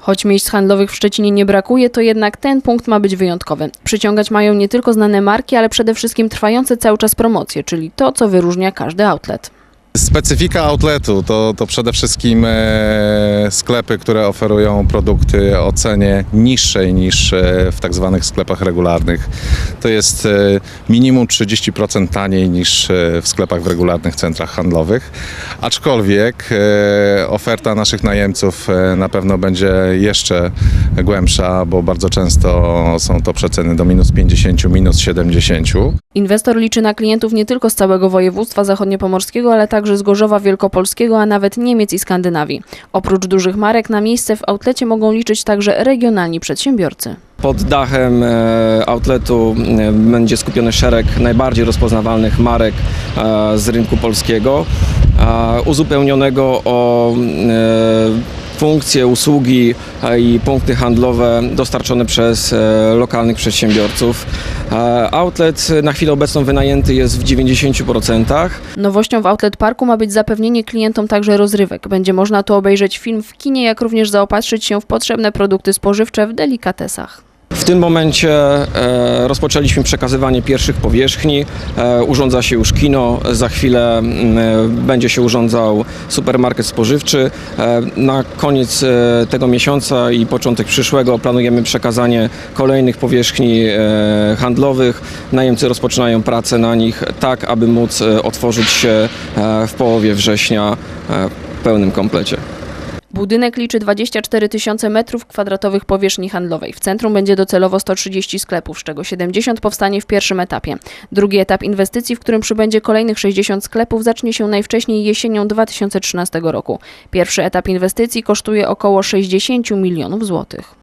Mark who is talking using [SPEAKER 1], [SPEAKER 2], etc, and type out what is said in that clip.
[SPEAKER 1] Choć miejsc handlowych w Szczecinie nie brakuje, to jednak ten punkt ma być wyjątkowy. Przyciągać mają nie tylko znane marki, ale przede wszystkim trwające cały czas promocje, czyli to, co wyróżnia każdy outlet.
[SPEAKER 2] Specyfika outletu to, to przede wszystkim e, sklepy, które oferują produkty o cenie niższej niż e, w tak zwanych sklepach regularnych. To jest e, minimum 30% taniej niż w sklepach w regularnych centrach handlowych. Aczkolwiek oferta naszych najemców na pewno będzie jeszcze głębsza, bo bardzo często są to przeceny do minus 50, minus 70.
[SPEAKER 1] Inwestor liczy na klientów nie tylko z całego województwa zachodniopomorskiego, ale także z Gorzowa Wielkopolskiego, a nawet Niemiec i Skandynawii. Oprócz dużych marek na miejsce w outlecie mogą liczyć także regionalni przedsiębiorcy.
[SPEAKER 3] Pod dachem e, outletu e, będzie skupiony szereg najbardziej rozpoznawalnych marek e, z rynku polskiego, uzupełnionego o funkcje, usługi i punkty handlowe dostarczone przez lokalnych przedsiębiorców. Outlet na chwilę obecną wynajęty jest w 90%.
[SPEAKER 1] Nowością w Outlet Parku ma być zapewnienie klientom także rozrywek. Będzie można tu obejrzeć film w kinie, jak również zaopatrzyć się w potrzebne produkty spożywcze w delikatesach.
[SPEAKER 3] W tym momencie e, rozpoczęliśmy przekazywanie pierwszych powierzchni. E, urządza się już kino, za chwilę m, e, będzie się urządzał supermarket spożywczy. Na koniec tego miesiąca i początek przyszłego planujemy przekazanie kolejnych powierzchni handlowych. Najemcy rozpoczynają pracę na nich tak, aby móc otworzyć się w połowie września w pełnym komplecie.
[SPEAKER 1] Budynek liczy 24 tysiące metrów kwadratowych powierzchni handlowej. W centrum będzie docelowo 130 sklepów, z czego 70 powstanie w pierwszym etapie. Drugi etap inwestycji, w którym przybędzie kolejnych 60 sklepów, zacznie się najwcześniej jesienią 2013 roku. Pierwszy etap inwestycji kosztuje około 60 milionów złotych.